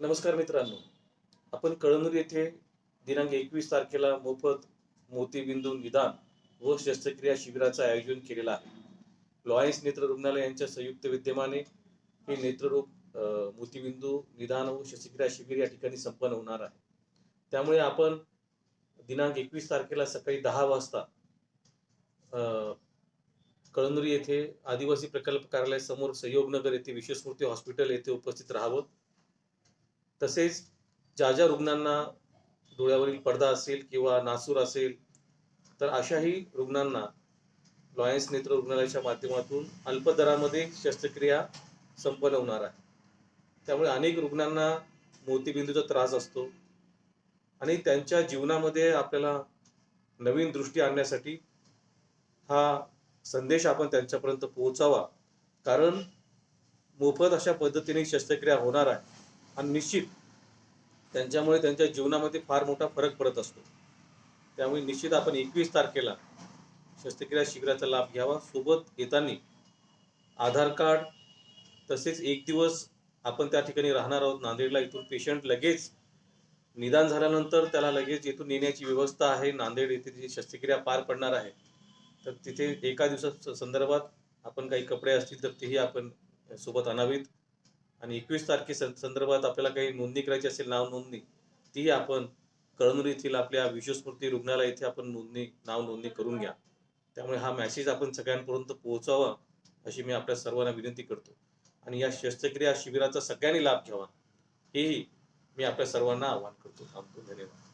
नमस्कार मित्रांनो. आपण कळमनुरी येथे दिनांक एकवीस तारखेला मोफत मोतीबिंदू निदान व शस्त्रक्रिया शिबिराचं आयोजन केलेलं आहे. लॉयन्स नेत्र रुग्णालय यांच्या संयुक्त विद्यमाने हे नेत्ररोग मोतीबिंदू निदान व शस्त्रक्रिया शिबिर या ठिकाणी संपन्न होणार आहे. त्यामुळे आपण दिनांक एकवीस तारखेला सकाळी दहा वाजता अ, कळमनुरी येथे आदिवासी प्रकल्प कार्यालयासमोर सहयोगनगर येथे विश्वस्मृती हॉस्पिटल येथे उपस्थित राहावं. तसेच ज्या ज्या रुग्णांना डोळ्यावरील पडदा असेल किंवा नासूर असेल तर अशाही रुग्णांना लॉयन्स नेत्र रुग्णालयाच्या माध्यमातून अल्प दरामध्ये शस्त्रक्रिया संपन्न होणार आहे. त्यामुळे अनेक रुग्णांना मोतीबिंदूचा त्रास असतो आणि त्यांच्या जीवनामध्ये आपल्याला नवीन दृष्टी आणण्यासाठी हा संदेश आपण त्यांच्यापर्यंत पोहोचावा. कारण मोफत अशा पद्धतीने शस्त्रक्रिया होणार आहे. आणि निश्चित त्यांच्यामुळे त्यांच्या जीवनामध्ये फार मोठा फरक पडत असतो. त्यामुळे निश्चित आपण एकवीस तारखेला शस्त्रक्रिया शिबिराचा लाभ घ्यावा. सोबत येताना आधार कार्ड तसेच एक दिवस आपण त्या ठिकाणी राहणार आहोत. नांदेडला इथून पेशंट लगेच निदान झाल्यानंतर त्याला लगेच इथून नेण्याची व्यवस्था आहे. नांदेड येथे जी शस्त्रक्रिया पार पडणार आहे तर तिथे एका दिवसा संदर्भात आपण काही कपडे असतील तर तेही आपण सोबत आणावीत. आणि एकवीस तारखे संदर्भात आपल्याला काही नोंदणी करायची असेल नाव नोंदणी ती आपण कळमनुर येथील आपल्या विश्वस्मृती रुग्णालय येथे आपण नोंदणी नाव नोंदणी करून घ्या. त्यामुळे हा मेसेज आपण सगळ्यांपर्यंत पोहोचावा अशी मी आपल्या सर्वांना विनंती करतो. आणि या शस्त्रक्रिया शिबिराचा सगळ्यांनी लाभ घ्यावा हेही मी आपल्या सर्वांना आवाहन करतो. थांबतो. धन्यवाद.